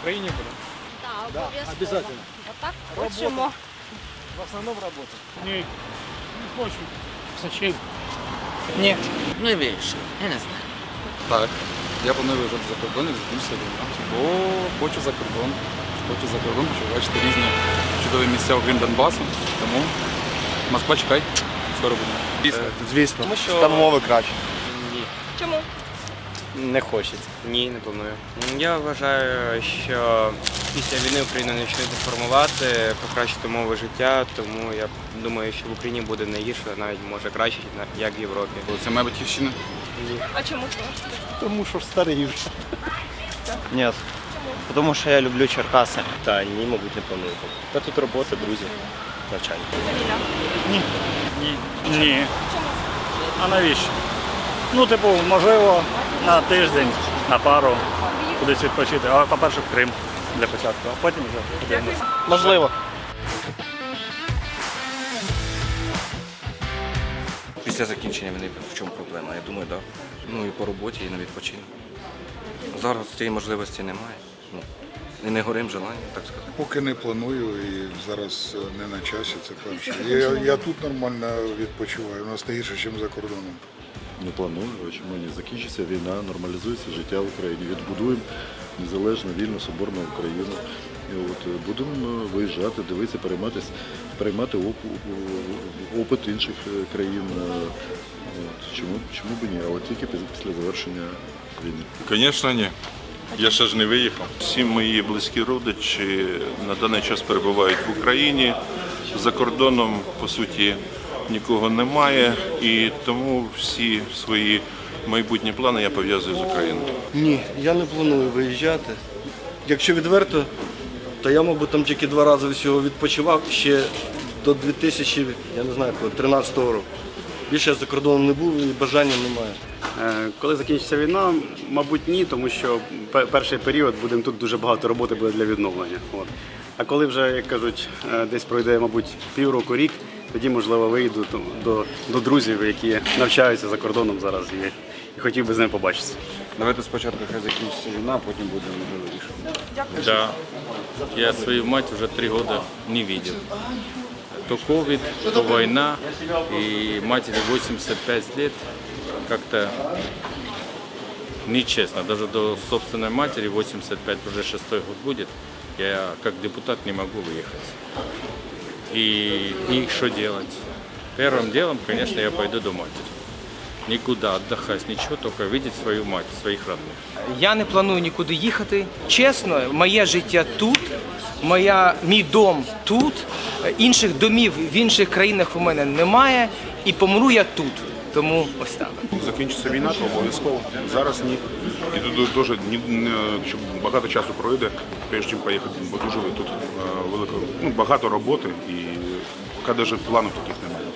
Україні буде? Так, Да, обов'язково. обязательно. Отак хочемо. В основном работа. Ні. Не хочу. Зачем? Ні. Не вирішив, я не знаю. Так. Я планую виїжджати за кордон і закінчиться війна. Бо хочу за кордон. Хочу за кордон, щоб бачити різні чудові місця окрім Донбасу. Тому Москва чекай, скоро буде. Звісно, Тому що- там мови краще. Ні. Чому? Не хочеться. Ні, не планую. Я вважаю, що після війни Україну не почнуть формувати, покращити умови життя, тому я думаю, що в Україні буде не гірше, навіть може краще, як в Європі. Це моя батьківщина. А чому? Тому що старий вже. Ні. Тому що я люблю Черкаси. Та ні, мабуть, не планую. Та тут робота, друзі, навчання. Ні. Ні. А навіщо? Ну, типу, можливо, на тиждень, на пару кудись відпочити. А по-перше, в Крим для початку, а потім вже подивимося. Можливо. Після закінчення війни в чому проблема? Я думаю, так. Да. Ну і по роботі, і на відпочинок. Зараз цієї можливості немає. Ну, і не горим желанням, так сказати. Поки не планую і зараз е, не на часі, це перше. Я, я тут нормально відпочиваю, у нас не гірше, ніж за кордоном. Не планую, чому ні. Закінчиться війна, нормалізується життя в Україні. Відбудуємо незалежну, вільну, соборну Україну. І от е, будемо е, виїжджати, дивитися, перейматися, переймати оп- опит інших е, країн. От. Чому, чому б ні? Але тільки після завершення війни. Звісно, ні. Я ще ж не виїхав. Всі мої близькі родичі на даний час перебувають в Україні. За кордоном, по суті, нікого немає. І тому всі свої майбутні плани я пов'язую з Україною. Ні, я не планую виїжджати. Якщо відверто, то я, мабуть, там тільки два рази всього відпочивав ще до 2000, я не знаю, 13 року. Більше я за кордоном не був і бажання немає. Е, Коли закінчиться війна, мабуть, ні, тому що перший період будемо тут дуже багато роботи буде для відновлення. От. А коли вже, як кажуть, е, десь пройде, мабуть, півроку, рік, тоді, можливо, вийду до, до, до друзів, які навчаються за кордоном зараз і, і хотів би з ними побачитися. Давайте спочатку хай закінчиться війна, а потім будемо вирішувати. Да. Я свою мать уже три года не видел. То ковид, то война, и матери 85 лет как-то нечестно. Даже до собственной матери 85, уже шестой год будет, я как депутат не могу выехать. И, и что делать? Первым делом, конечно, я пойду до матери. Никуда отдыхать, ничего, только видеть свою мать, своих родных. Я не планую нікуди їхати. Чесно, моє життя тут, моя, мій дом тут, інших домів в інших країнах у мене немає, і помру я тут. Тому ось так. Закінчиться війна, то обов'язково. Зараз ні. І тут дуже багато часу пройде, перш чим поїхати, бо дуже тут е, велика, ну, багато роботи і поки навіть планів таких немає.